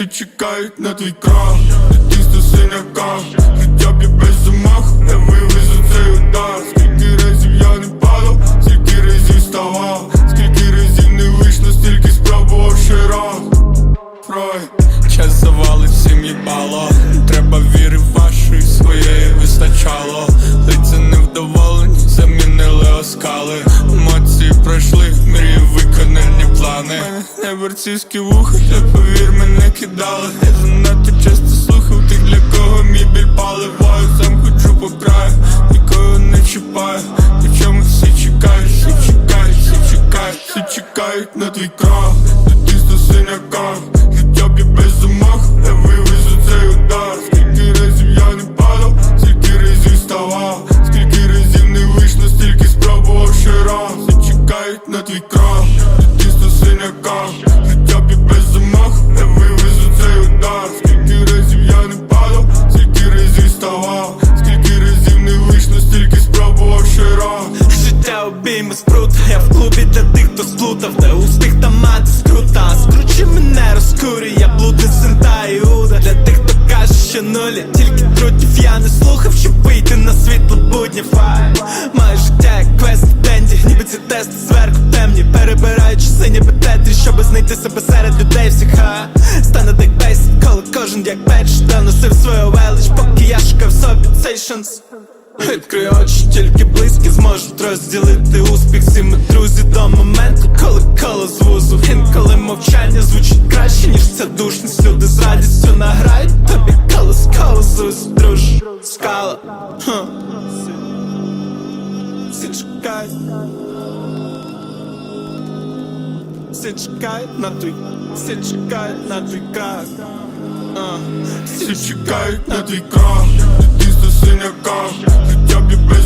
всі чекають на твій крах. Дитинство синяка, життя б'є без замах. Не вивезу цей удар. Скільки разів я не падав, скільки разів вставав Скільки разів не вийшло, стільки спробував ще раз Фрой Час завалить всім їбало. Треба віри вашої своєї вистачало. Лиця невдоволені, замінили оскали. Емоції пройшли, мрії виконані борцівські вуха, та повір мене кидали. Я занадто часто слухав тих, для кого мій біль паливаю. Сам ходжу по краю, нікого не чіпаю. При чому всі чекають, всі чекають, всі чекають, всі чекають на твій крах Дитинство синяка, життя б'є без замах Я вивезу цей удар. Скільки разів я не падав, скільки разів вставав Скільки разів не вийшло, стільки спробував ще раз. Всі чекають на твій крах Обійми спрут, я в клубі для тих, хто сплутав, де успіх та мати скрута. Скручи мене розкурі, я блудний син та Іуда Для тих, хто каже, що нулі, тільки трутів я не слухав, щоб вийти на світло буднів Моє життя як квест денді, ніби ці тести зверху темні Перебираючи сині бететрі, щоб знайти себе серед людей всіх ха Стане так бейс, коли кожен як печ, та носив свою велич, поки я шукав собі цей шанс Відкрий очі, тільки близькі зможуть розділити успіх всі ми друзі до моменту, коли коло з вузу. Інколи мовчання звучить краще, ніж ця душність Люди з радістю награють тобі колос колосус, друж, скала. Всі чекають. Всі чекають на твій, всі чекають на твій крак. Всі чекають на твій крах. Дитинство синяка Життя б'є